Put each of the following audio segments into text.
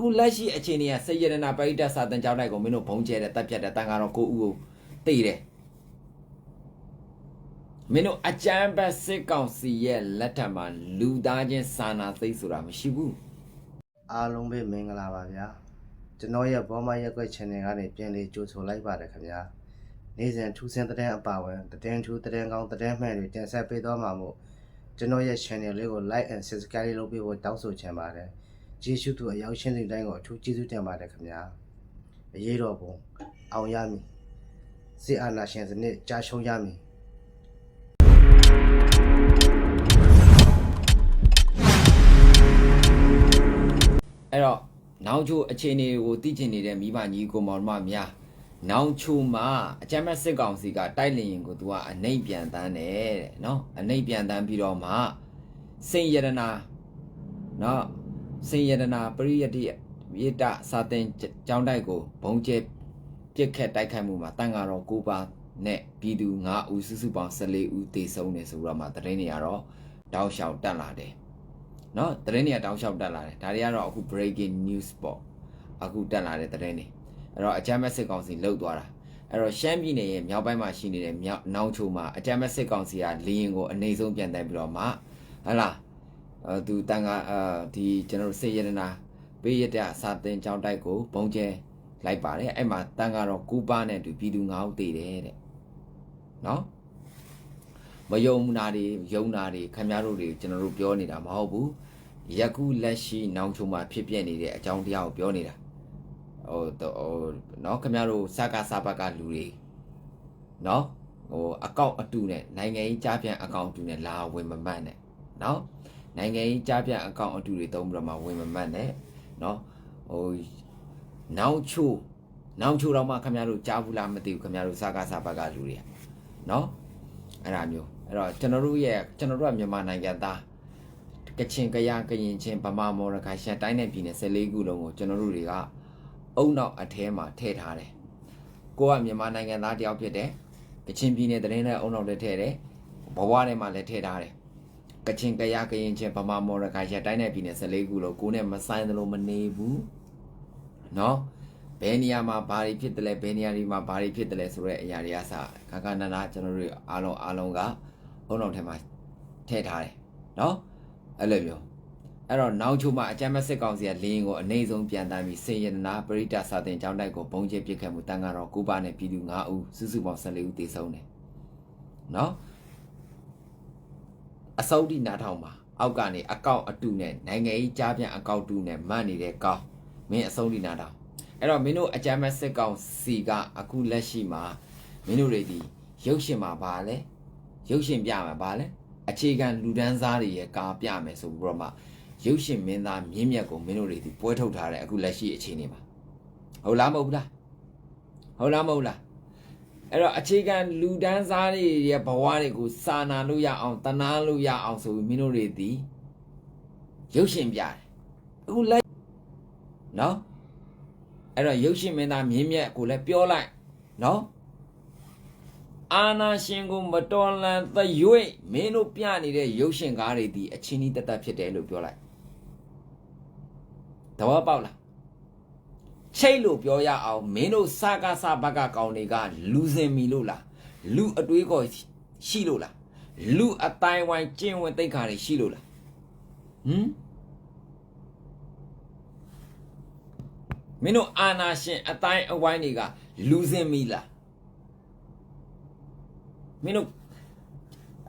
အခုလက်ရှိအခြေအနေကစေရနာပရိဒတ်စာတန်ကြောင်းတိုက်ကိုမင်းတို့ဘုံကျဲတဲ့တပ်ဖြတ်တဲ့တန်ကတော့ကိုဦးကိုတိတယ်မင်းတို့အကြမ်းဖက်စစ်ကောင်စီရဲ့လက်ထက်မှာလူသားချင်းစာနာသိပ်ဆိုတာမရှိဘူးအားလုံးပဲမင်္ဂလာပါဗျာကျွန်တော်ရဲ့ဘောမရက်ွက် channel ကနေပြန်လေးကြိုဆိုလိုက်ပါတယ်ခင်ဗျာနေ့စဉ်ထူးဆန်းတဲ့အပါဝင်သတင်းထူးသတင်းကောင်းသတင်းမှန်တွေတင်ဆက်ပေးသွားမှာမို့ကျွန်တော်ရဲ့ channel လေးကို like and subscribe လေးလုပ်ပေးဖို့တောင်းဆိုချင်ပါတယ် ကျေးဇူးတူအရောက်ရှင်းတဲ့တိုင်းကိုအထူးကျေးဇူးတင်ပါတယ်ခင်ဗျာအရေးတော်ပုံအောင်ရမည်စစ်အာဏာရှင်စနစ်ကြာရှုံးရမည်အဲ့တော့နောင်ချိုအခြေအနေကိုသိချင်နေတဲ့မိဘညီကိုမောင်မများနောင်ချိုမှာအကြမ်းမဲ့စစ်ကောင်စီကတိုက်လျင်ကိုသူကအနှိပ်ပြန်တန်းတယ်တဲ့နော်အနှိပ်ပြန်တန်းပြီးတော့မှစိန်ရတနာနော် စင်ယတနာပရိယတိမေတ္တာစာသင်ကျောင်းတိုက်ကိုဘုံကျဲပြစ်ခတ်တိုက်ခိုက်မှုမှာတန်ဃာတော်၉ပါးနဲ့ပြည်သူ၅ဦးစုစုပေါင်း14ဦးသေဆုံးတယ်ဆိုတော့မှသတင်းတွေကတော့တောက်လျှောက်တက်လာတယ်။နော်သတင်းတွေကတောက်လျှောက်တက်လာတယ်။ဒါတွေကတော့အခု breaking news ပေါ့။အခုတက်လာတဲ့သတင်းတွေ။အဲ့တော့အကြမ်းမဲ့စစ်ကောင်စီလှုပ်သွားတာ။အဲ့တော့ရှမ်းပြည်နယ်ရဲ့မြောက်ပိုင်းမှာရှိနေတဲ့မြောက်နောင်ချိုမှာအကြမ်းမဲ့စစ်ကောင်စီကလေရင်ကိုအနေဆုံးပြန်တိုက်ပြီးတော့မှဟလာ သူတန်ကအာဒီကျွန်တော်တို့စေရနာပေးရတဲ့စာတင်ကြောင်းတိုက်ကိုဘုံကျဲလိုက်ပါတယ်အဲ့မှာတန်ကတော့ကူပါနဲ့တူပြည်သူ9ဦးတည်တယ်တဲ့နော်မယုံနာတွေယုံနာတွေခင်ဗျားတို့တွေကျွန်တော်တို့ပြောနေတာမဟုတ်ဘူးယခုလက်ရှိနောင်ချုံမှာဖြစ်ပြနေတဲ့အကြောင်းတရားကိုပြောနေတာဟိုတော့ဟိုနော်ခင်ဗျားတို့စကားစပတ်ကလူတွေနော်ဟိုအကောင့်အတူနဲ့နိုင်ငံရေးကြားပြန်အကောင့်အတူနဲ့လာဝင်မမှတ်နဲ့နော် နိုင်ငံရေးကြားပြန်အကောင့်အတူတွေတုံးပြီးတော့မှဝင်မမှတ်နဲ့နော်ဟိုနောင်ချိုနောင်ချိုတော့မှခင်ဗျားတို့ကြားဘူးလားမသိဘူးခင်ဗျားတို့စကားစပတ်ကလူတွေကနော်အဲ့ဒါမျိုးအဲ့တော့ကျွန်တော်တို့ရဲ့ကျွန်တော်တို့ကမြန်မာနိုင်ငံသားကချင်ကရကရင်ချင်းဗမာမော်ရခိုင်ရှမ်းတိုင်းနယ်ပြည်နယ်14ခုလုံးကိုကျွန်တော်တို့တွေကအုံနောက်အထဲမှာထည့်ထားတယ်ကိုကမြန်မာနိုင်ငံသားတယောက်ဖြစ်တယ်ကချင်ပြည်နယ်သတင်းနဲ့အုံနောက်လည်းထည့်တယ်ဘဝထဲမှာလည်းထည့်ထားတယ် ကချင်ကရကရင်ချင်းဗမာမော်ရခိုင်ရှမ်းတိုင်းနယ်ပြည်နယ်14ခုလုံးကိုနဲ့မဆိုင်သလိုမနေဘူးเนาะ ဘယ်နေရာမှာဘာတွေဖြစ်တယ်လဲဘယ်နေရာတွေမှာဘာတွေဖြစ်တယ်လဲဆိုတဲ့အရာတွေကစခါခါနာနာကျွန်တော်တို့အားလုံးအားလုံးကအုံတော်ထဲမှာထည့်ထားတယ်เนาะအဲ့လိုမျိုးအဲ့တော့နောက်ချိုမှာအကြမ်းမစစ်ကောင်စီကလင်းကိုအနေဆုံးပြန်တမ်းပြီးစေရနာပရိဒတ်စာတင်ကျောင်းတိုက်ကိုဘုံကျဲပစ်ခတ်မှုတန်ကတော့ကိုပါနဲ့ပြည်သူ9ဦးစုစုပေါင်း14ဦးသေဆုံးတယ်เนาะ အစောတိနားထောင်မှာအောက်ကနေအကောက်အတူနဲ့နိုင်ငံရေးကြားပြန်အကောက်တူနဲ့မှတ်နေတဲ့ကောင်းမင်းအစောတိနားထောင်အဲ့တော့မင်းတို့အကြမ်းမဲ့စစ်ကောင်စီကအခုလက်ရှိမှာမင်းတို့တွေဒီရုပ်ရှင်မှာပါလဲရုပ်ရှင်ပြမှာပါလဲအခြေခံလူဒန်းစားတွေရဲ့ကာပြမယ်ဆိုပြီးတော့မှရုပ်ရှင်မင်းသားမြင်းမြတ်ကိုမင်းတို့တွေဒီပွဲထုတ်ထားတယ်အခုလက်ရှိအခြေအနေမှာဟုတ်လားမဟုတ်ဘူးလားဟုတ်လားမဟုတ်လား အဲ့တော့အခြေခံလူဒန်းစားတွေရဲ့ဘဝတွေကိုစာနာလို့ရအောင်တနာလို့ရအောင်ဆိုပြီးမင်းတို့တွေဒီရုပ်ရှင်ပြတယ်အခုလက်နော်အဲ့တော့ရုပ်ရှင်မင်းသားမြင်းမြတ်ကိုလည်းပြောလိုက်နော်အာနာရှင်ကိုမတော်လန်သရွေ့မင်းတို့ပြနေတဲ့ရုပ်ရှင်ကားတွေဒီအချင်းကြီးတက်တက်ဖြစ်တယ်လို့ပြောလိုက်တဘောပေါက်လား ချိတ်လို့ပြောရအောင်မင်းတို့စကားစဘက်ကကောင်းတွေကလူစင်မီလို့လားလူအတွေးခေါ်ရှိလို့လားလူအတိုင်းဝိုင်းကျင့်ဝင်သိက္ခာတွေရှိလို့လားဟမ်မင်းတို့အာနာရှင်အတိုင်းအဝိုင်းတွေကလူစင်မီလားမင်းတို့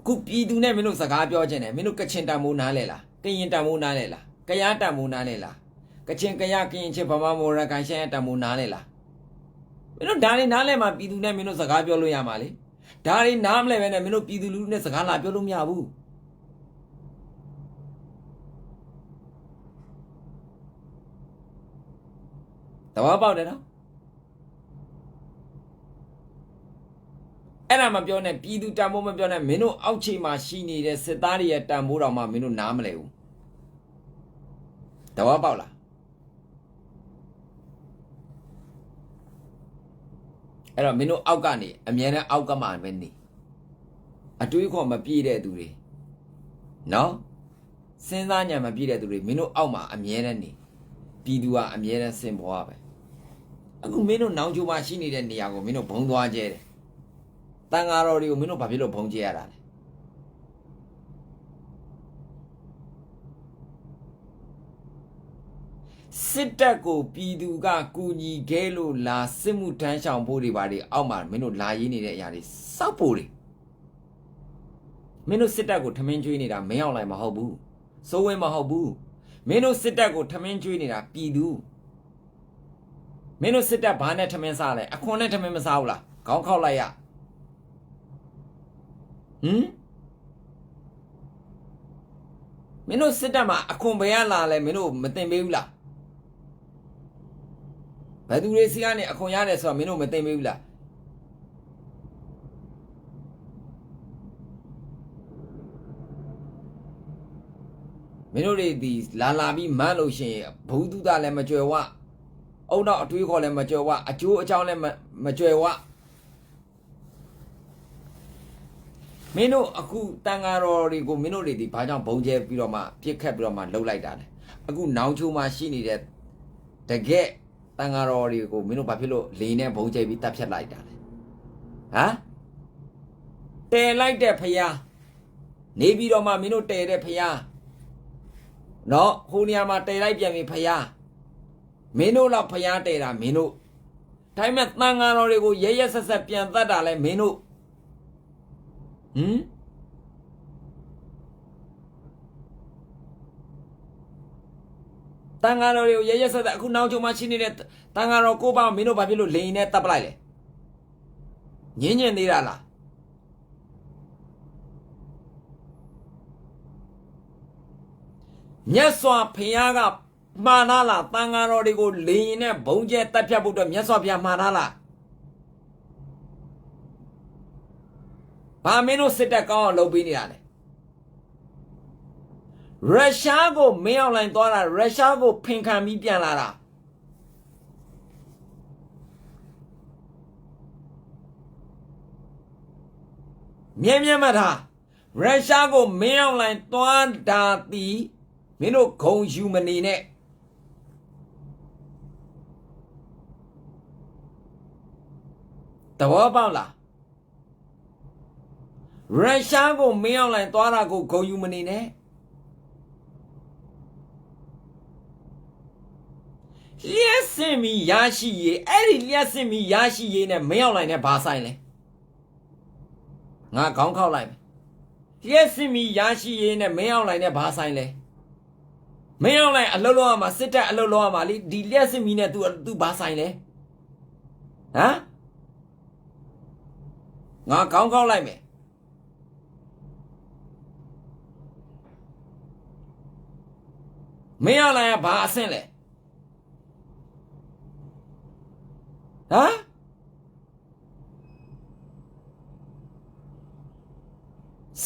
အခုပြည်သူနဲ့မင်းတို့စကားပြောခြင်းနဲ့မင်းတို့ကချင်တံမိုးနားလဲလားကရင်တံမိုးနားလဲလားကယားတံမိုးနားလဲလား ကချင်ကယားကရင်ချင်းဗမာမော်ရကန်ရှမ်းတံမိုးနားလဲလားမင်းတို့ဒါတွေနားလဲမှာပြည်သူနဲ့မင်းတို့စကားပြောလို့ရမှာလေဒါတွေနားမလဲပဲနဲ့မင်းတို့ပြည်သူလူထုနဲ့စကားလာပြောလို့မရဘူးတဘာပေါက်တယ်နော်အဲ့ဒါမပြောနဲ့ပြည်သူတန်ဖိုးမပြောနဲ့မင်းတို့အောက်ခြေမှာရှိနေတဲ့စစ်သားတွေရဲ့တန်ဖိုးတော်မှမင်းတို့နားမလဲဘူးတဘောပေါက်လား အဲ့တော့မင်းတို့အောက်ကနေအမြဲတမ်းအောက်ကမှပဲနေအတွေးခေါ်မပြည့်တဲ့သူတွေနော်စဉ်းစားဉာဏ်မပြည့်တဲ့သူတွေမင်းတို့အောက်မှာအမြဲတမ်းနေပြည်သူကအမြဲတမ်းစင်ပေါ်ရပဲအခုမင်းတို့နောင်ချိုမှာရှိနေတဲ့နေရာကိုမင်းတို့ဘုံသွားကျဲတယ်တန်ဃာတော်တွေကိုမင်းတို့ဘာဖြစ်လို့ဘုံကျဲရတာလဲ စစ်တပ်ကိုပြည်သူကကူညီခဲလို့လာစစ်မှုထမ်းဆောင်ဖို့တွေပါတွေအောက်မှာမင်းတို့လာရေးနေတဲ့အရာတွေစောက်ဖို့တွေမင်းတို့စစ်တပ်ကိုထမင်းကျွေးနေတာမင်းအောင်လိုက်မဟုတ်ဘူးစိုးဝင်းမဟုတ်ဘူးမင်းတို့စစ်တပ်ကိုထမင်းကျွေးနေတာပြည်သူမင်းတို့စစ်တပ်ဘာနဲ့ထမင်းစားလဲအခွန်နဲ့ထမင်းမစားဘူးလားခေါင်းခောက်လိုက်ရဟမ်မင်းတို့စစ်တပ်မှာအခွန်ဘယ်ရလာလဲမင်းတို့မသိပေးဘူးလား ဘယ်သူတွေစီကနေအခွန်ရတယ်ဆိုတော့မင်းတို့မသိပေးဘူးလားမင်းတို့တွေဒီလာလာပြီးမန်းလို့ရှိရင်ဘုသူတလည်းမကြွယ်ဝအုံတော့အတွေးခေါ်လည်းမကြွယ်ဝအကျိုးအကြောင်းလည်းမမကြွယ်ဝမင်းတို့အခုတန်ဃာတော်တွေကိုမင်းတို့တွေဒီဘာကြောင့်ဘုံကျဲပြီးတော့မှပြစ်ခတ်ပြီးတော့မှလှုပ်လိုက်တာလဲအခုနောင်ချိုးမှာရှိနေတဲ့တကက် တန်ဃာတော်တွေကိုမင်းတို့ဘာဖြစ်လို့လေနဲ့ဘုံကျဲပြီးတတ်ဖြတ်လိုက်တာလဲဟမ်တဲလိုက်တဲ့ဖယားနေပြီးတော့မှမင်းတို့တဲတဲ့ဖယားနော်ဟိုနေရာမှာတဲလိုက်ပြန်ပြီဖယားမင်းတို့တော့ဖယားတဲတာမင်းတို့ဒါပေမဲ့တန်ဃာတော်တွေကိုရဲရဲဆက်ဆက်ပြန်တတ်တာလဲမင်းတို့ဟမ် တန်ဃာတော်တွေကိုရဲရဲဆက်ဆက်အခုနောက်ချုံမှာရှိနေတဲ့တန်ဃာတော်ကိုပေါ့မင်းတို့ဘာဖြစ်လို့လိန်နဲ့တပ်ပလိုက်လဲညင်းညင်သေးတာလားမြတ်စွာဘုရားကမှားလားလားတန်ဃာတော်တွေကိုလေရင်နဲ့ဘုံကျဲတက်ဖြတ်ဖို့အတွက်မြတ်စွာဘုရားမှားလားလားဘာမင်းတို့စစ်တပ်ကောင်းအောင်လုပ်ပေးနေတာလဲ ရုရှားကိုမင်းအောင်လိုင်းသွားတာရုရှားကိုဖင်ခံပြီးပြန်လာတာမြဲမြဲမှတ်ထားရုရှားကိုမင်းအောင်လိုင်းသွားတာတီးမင်းတို့ဂုံယူမနေနဲ့တဘောပေါက်လားရုရှားကိုမင်းအောင်လိုက်သွားတာကိုဂုံယူမနေနဲ့ လျှက်စင်မီရရှိရေးအဲ့ဒီလျှက်စင်မီရရှိရေးနဲ့မင်းအောင်လိုက်နဲ့ဘာဆိုင်လဲငါခေါင်းခောက်လိုက်မယ်လျှက်စင်မီရရှိရေးနဲ့မင်းအောင်လိုက်နဲ့ဘာဆိုင်လဲမင်းအောင်လိုက်အလုတ်လောက်ရမှာစစ်တပ်အလုတ်လောက်ရမှာလေဒီလက်စစ်မီနဲ့ तू तू ဘာဆိုင်လဲဟမ်ငါကောင်းကောင်းလိုက်မယ်မင်းအောင်လိုက်ကဘာအဆင့်လဲ ဟမ်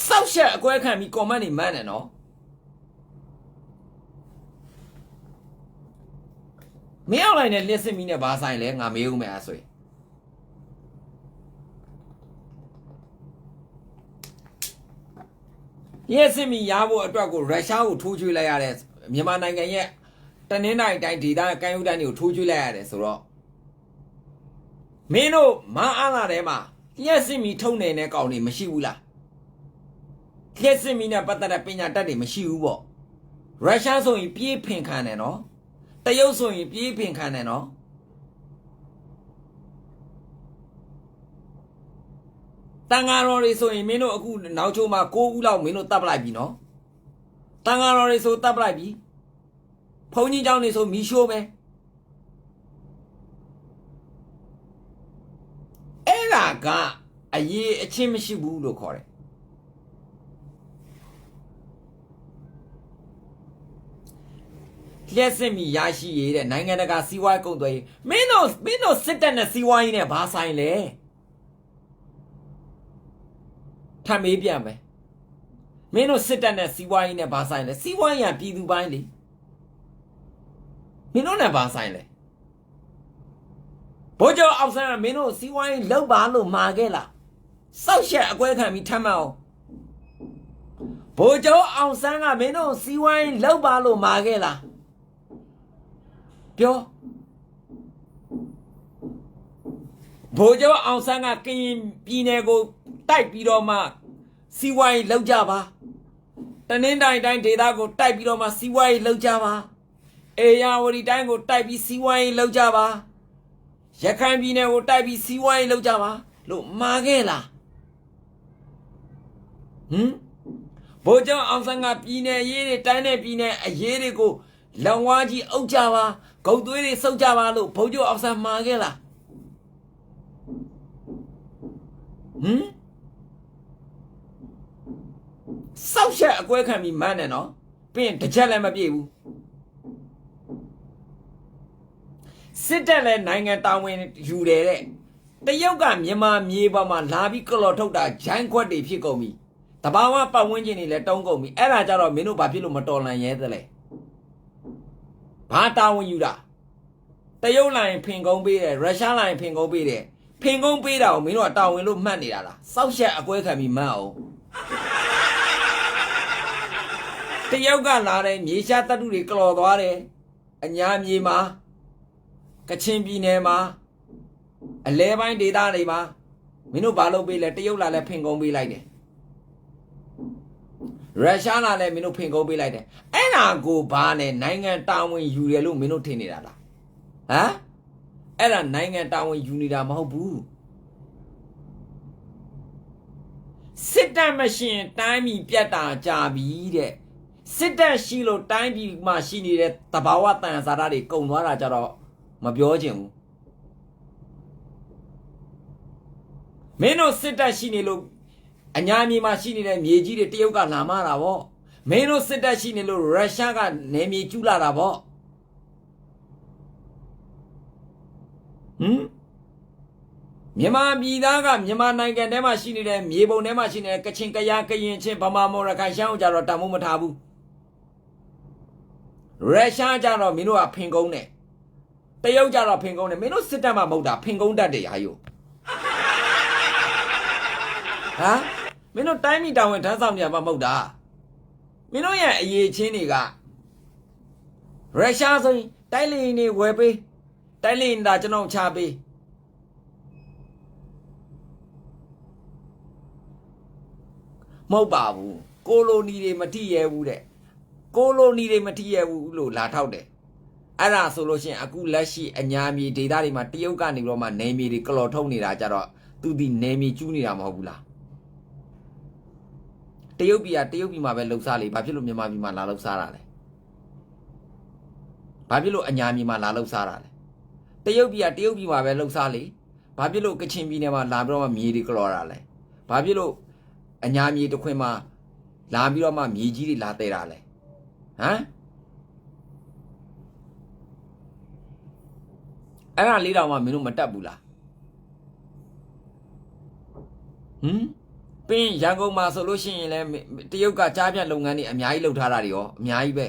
စောက်ရှက်အကွဲခံပြီးကွန်မန့်နေမှန်းတယ်နော်မင်းအောင်လိုက်နဲ့လက်စစ်မီနဲ့ဘာဆိုင်လဲငါမေးဦးမယ်အဲ့ဆိုရင်လက်စစ်မီရဖို့အတွက်ကိုရုရှားကိုထိုးချွေးလိုက်ရတဲ့မြန်မာနိုင်ငံရဲ့တနင်္လာရီတိုင်းဒေသကမ်းရိုးတန်းတွေကိုထိုးချွေးလိုက်ရတယ်ဆိုတော့ မင်းတို့မအားလာထဲမှာလက်စစ်မီထုံနေတဲ့ကောင်တွေမရှိဘူးလားလက်စစ်မီနဲ့ပတ်သက်တဲ့ပညာတတ်တွေမရှိဘူးပေါ့ရုရှားဆိုရင်ပြေးဖင်ခံတယ်နော် တရုတ်ဆိုရင်ပြေးပင်ခံတယ်နော်တန်ဃာတော်တွေဆိုရင်မင်းတို့အခုနောက်ချိုးမှာ6ဦးလောက်မင်းတို့တပ်ပလိုက်ပြီနော်တန်ဃာတော်တွေဆိုတပ်ပလိုက်ပြီဘုန်းကြီးเจ้าတွေဆိုမီရှိုးပဲ ဒါကအရေးအချင်းမရှိဘူးလို့ခေါ်တယ်လျှက်စစ်မီရရှိရတဲ့နိုင်ငံတကာစီးပွားရေးကုန်သွယ်ရေးမင်းတို့မင်းတို့စစ်တပ်နဲ့စီးပွားရေးနဲ့ဘာဆိုင်လဲထပ်မေးပြန်မယ်မင်းတို့စစ်တပ်နဲ့စီးပွားရေးနဲ့ဘာဆိုင်လဲစီးပွားရေးကပြည်သူပိုင်းလေမင်းတို့နဲ့ဘာဆိုင်လဲ ဘိုးကျော်အောက်ဆန်းကမင်းတို့စီးပွားရေးလောက်ပါလို့မှာခဲ့လားစောက်ရှက်အကွဲခံပြီးထမ်းမအောင်ဘိုးကျော်အောင်ဆန်းကမင်းတို့စီးပွားရေးလောက်ပါလို့မှာခဲ့လားပြောဘိုးကျော်အောင်ဆန်းကကရင်ပြည်နယ်ကိုတိုက်ပြီးတော့မှစီးပွားရေးလောက်ကြပါတနင်္သာရီတိုင်းဒေသကိုတိုက်ပြီးတော့မှစီးပွားရေးလောက်ကြပါအေယာဝတီတိုင်းကိုတိုက်ပြီးစီးပွားရေးလောက်ကြပါ ရခိုင်ပြည်နယ်ကိုတိုက်ပြီးစီးပွားရေးလောက်ကြပါလို့မှာခဲ့လားဟမ်ဘိုးကျောင်းအောင်ဆန်းကပြည်နယ်ရေးတွေတိုင်းနယ်ပြည်နယ်အရေးတွေကိုလောင်ဝါးကြီးအုပ်ကြပါဂုတ်သွေးတွေစုပ်ကြပါလို့ဘိုးကျောင်းအောင်ဆန်းမှာခဲ့လားဟမ်စောက်ချက်အကွဲခံပြီးမန်းတယ်နော်ပြီးရင်တစ်ချက်လည်းမပြည့်ဘူး စစ်တပ်လည်းနိုင်ငံတာဝန်ယူတယ်တဲ့တရုတ်ကမြန်မာမြေပေါ်မှာလာပြီးကလော်ထုတ်တာဂျိုင်းခွက်တွေဖြစ်ကုန်ပြီတဘာဝပတ်ဝန်းကျင်တွေလည်းတုံးကုန်ပြီအဲ့ဒါကြတော့မင်းတို့ဘာဖြစ်လို့မတော်လန်ရဲသလဲဘာတာဝန်ယူတာတရုတ်လိုင်းဖင်ကုန်းပေးတယ်ရုရှားလိုင်းဖင်ကုန်းပေးတယ်ဖင်ကုန်းပေးတာကိုမင်းတို့ကတာဝန်လို့မှတ်နေတာလားစောက်ရက်အကွဲခံပြီးမှတ်အောင်တရုတ်ကလာတဲ့မြေရှားတပ်တုတွေကလော်သွားတယ်အညာမြေမှာ ကချင်ပြည်နယ်မှာအလဲပိုင်းဒေသတွေမှာမင်းတို့ဘာလုပ်ပေးလဲတရုတ်လာလဲဖင်ကုန်းပေးလိုက်တယ်ရုရှားလာလည်းမင်းတို့ဖင်ကုန်းပေးလိုက်တယ်အဲ့ဒါကိုဘာနဲ့နိုင်ငံတာဝန်ယူရလို့မင်းတို့ထင်နေတာလားဟမ်အဲ့ဒါနိုင်ငံတာဝန်ယူနေတာမဟုတ်ဘူးစစ်တပ်မရှိရင်တိုင်းပြည်ပြတ်တာကြပြီတဲ့စစ်တပ်ရှိလို့တိုင်းပြည်မှာရှိနေတဲ့တဘာဝတန်စာရတွေကုန်သွားတာကြတော့ မပြောချင်ဘူးမင်းတို့စစ်တပ်ရှိနေလို့အညာမြေမှာရှိနေတဲ့မြေကြီးတွေတရုတ်ကလာမတာဗောမင်းတို့စစ်တပ်ရှိနေလို့ရုရှားကနေမြေကျူးလာတာဗောဟမ်မြန်မာပြည်သားကမြန်မာနိုင်ငံထဲမှာရှိနေတဲ့မြေပုံထဲမှာရှိနေတဲ့ကချင်ကယားကရင်ချင်းဗမာမော်ရခိုင်ရှမ်းအောင်ကြတော့တန်မိုးမထားဘူးရုရှားကြတော့မင်းတို့ကဖင်ကုန်းတယ် တရုတ်ကြတော့ဖင်ကုန်းတယ်မင်းတို့စစ်တပ်မှမဟုတ်တာဖင်ကုန်းတတ်တယ်ဟာယိုဟမ်မင်းတို့တိုင်းမိတာဝန်ထမ်းဆောင်နေရမှာမဟုတ်တာမင်းတို့ရဲ့အရေးချင်းတွေကရုရှားဆိုရင်တိုင်းလင်းနေဝယ်ပေးတိုင်းလင်းတာကျွန်တော်ချပေးမဟုတ်ပါဘူးကိုလိုနီတွေမထိရဲဘူးတဲ့ကိုလိုနီတွေမထိရဲဘူးလို့လာထောက်တယ် အဲ့ဒါဆိုလို့ရှိရင်အခုလက်ရှိအညာမြေဒေသတွေမှာတရုတ်ကနေပြီးတော့မှနေမြေတွေကလော်ထုတ်နေတာကြတော့သူဒီနေမြေကျူးနေတာမဟုတ်ဘူးလားတရုတ်ပြည်ကတရုတ်ပြည်မှာပဲလှုပ်ရှားလေဘာဖြစ်လို့မြန်မာပြည်မှာလာလှုပ်ရှားတာလဲဘာဖြစ်လို့အညာပြည်မှာလာလှုပ်ရှားတာလဲတရုတ်ပြည်ကတရုတ်ပြည်မှာပဲလှုပ်ရှားလေဘာဖြစ်လို့ကချင်ပြည်နယ်မှာလာပြီးတော့မှမြေတွေကလော်တာလဲဘာဖြစ်လို့အညာမြေတစ်ခွင်မှာလာပြီးတော့မှမြေကြီးတွေလာတဲ့တာလဲဟမ် အဲ့ဒါလေးတောင်မှမင်းတို့မတက်ဘူးလားဟမ်ပင်းရန်ကုန်မှာဆိုလို့ရှိရင်လည်းတရုတ်ကကြားပြတ်လုပ်ငန်းတွေအများကြီးလုပ်ထားတာတွေရောအများကြီးပဲ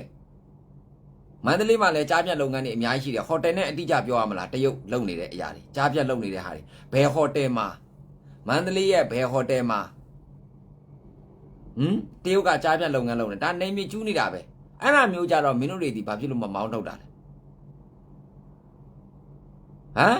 မန္တလေးမှာလည်းကြားပြတ်လုပ်ငန်းတွေအများကြီးရှိတယ်ဟိုတယ်နဲ့အတိအကျပြောရမလားတရုတ်လုပ်နေတဲ့အရာတွေကြားပြတ်လုပ်နေတဲ့ဟာတွေဘယ်ဟိုတယ်မှာမန္တလေးရဲ့ဘယ်ဟိုတယ်မှာဟမ်တရုတ်ကကြားပြတ်လုပ်ငန်းလုပ်နေဒါနေမြေကျူးနေတာပဲအဲ့ဒါမျိုးကြတော့မင်းတို့တွေဒီဘာဖြစ်လို့မမောင်းထုတ်တာလဲ ဟမ်